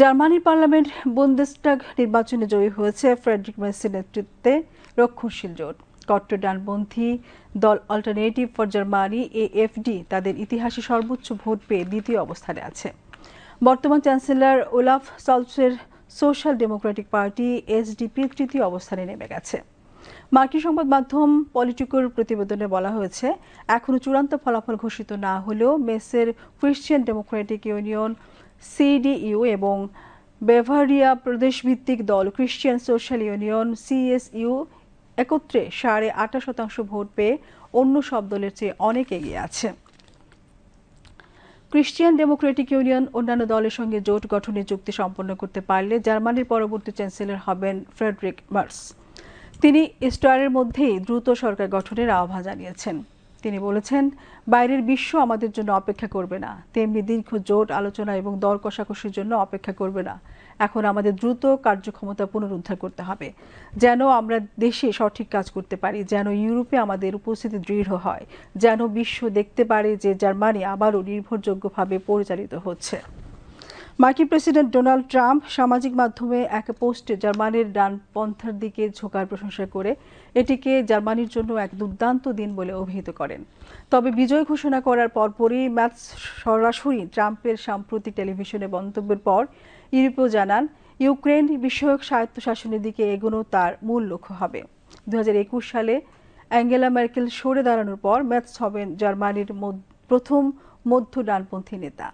জার্মানির পার্লামেন্ট বুন্দেস্টাগ নির্বাচনে জয়ী হয়েছে ফ্রেডরিক মেসির নেতৃত্বে রক্ষণশীল জোট। কট্টর ডানপন্থী দল অল্টারনেটিভ ফর জার্মানি এএফডি তাদের ইতিহাসে সর্বোচ্চ ভোট পেয়ে দ্বিতীয় অবস্থানে আছে। বর্তমান চ্যান্সেলর ওলাফ সলসের সোশ্যাল ডেমোক্রেটিক পার্টি এসডিপি তৃতীয় অবস্থানে নেমে গেছে। মার্কিন সংবাদ মাধ্যম পলিটিকোর প্রতিবেদনে বলা হয়েছে এখনও চূড়ান্ত ফলাফল ঘোষিত না হলেও মেসের ক্রিশ্চিয়ান ডেমোক্রেটিক ইউনিয়ন সিডিইউ এবং বেভারিয়া প্রদেশভিত্তিক দল ক্রিশ্চিয়ান সোশ্যাল ইউনিয়ন সিএসইউ একত্রে সাড়ে আটা শতাংশ ভোট পেয়ে অন্য সব দলের চেয়ে অনেক এগিয়ে আছে। ক্রিশ্চিয়ান ডেমোক্রেটিক ইউনিয়ন অন্যান্য দলের সঙ্গে জোট গঠনের চুক্তি সম্পন্ন করতে পারলে জার্মানির পরবর্তী চ্যান্সেলর হবেন ফ্রেডরিক মার্স। তিনি ইস্টারের মধ্যেই দ্রুত সরকার গঠনের আহ্বান জানিয়েছেন। তিনি বলেছেন, বাইরের বিশ্ব আমাদের জন্য অপেক্ষা করবে না। তেমনি দীর্ঘ জোট আলোচনা এবং দর কষাকষির জন্য অপেক্ষা করবে না। এখন আমাদের দ্রুত কার্যক্ষমতা পুনরুদ্ধার করতে হবে। যেন আমরা দেশে সঠিক কাজ করতে পারি, যেন ইউরোপে আমাদের উপস্থিতি দৃঢ় হয়, যেন বিশ্ব দেখতে পারে যে জার্মানি আবারও নির্ভরযোগ্যভাবে পরিচালিত হচ্ছে। মার্কিন প্রেসিডেন্ট ডোনাল্ড ট্রাম্প সামাজিক মাধ্যমে এক পোস্টে জার্মানির ডানপন্থার দিকে ঝোঁকার প্রশংসা করে এটিকে জার্মানির জন্য এক দুর্দান্ত দিন বলে অভিহিত করেন। তবে বিজয় ঘোষণা করার পরপরই ম্যাচ সরাসরি ট্রাম্পের সাম্প্রতিক টেলিভিশনে মন্তব্যের পর ইউরোপীয় জানান ইউক্রেন বিষয়ক স্বায়ত্তশাসনের দিকে এগোনো তার মূল লক্ষ্য হবে। দু হাজার একুশ সালে অ্যাঙ্গেলা মের্কেল সরে দাঁড়ানোর পর ম্যাচ হবেন জার্মানির প্রথম মধ্য ডানপন্থী নেতা।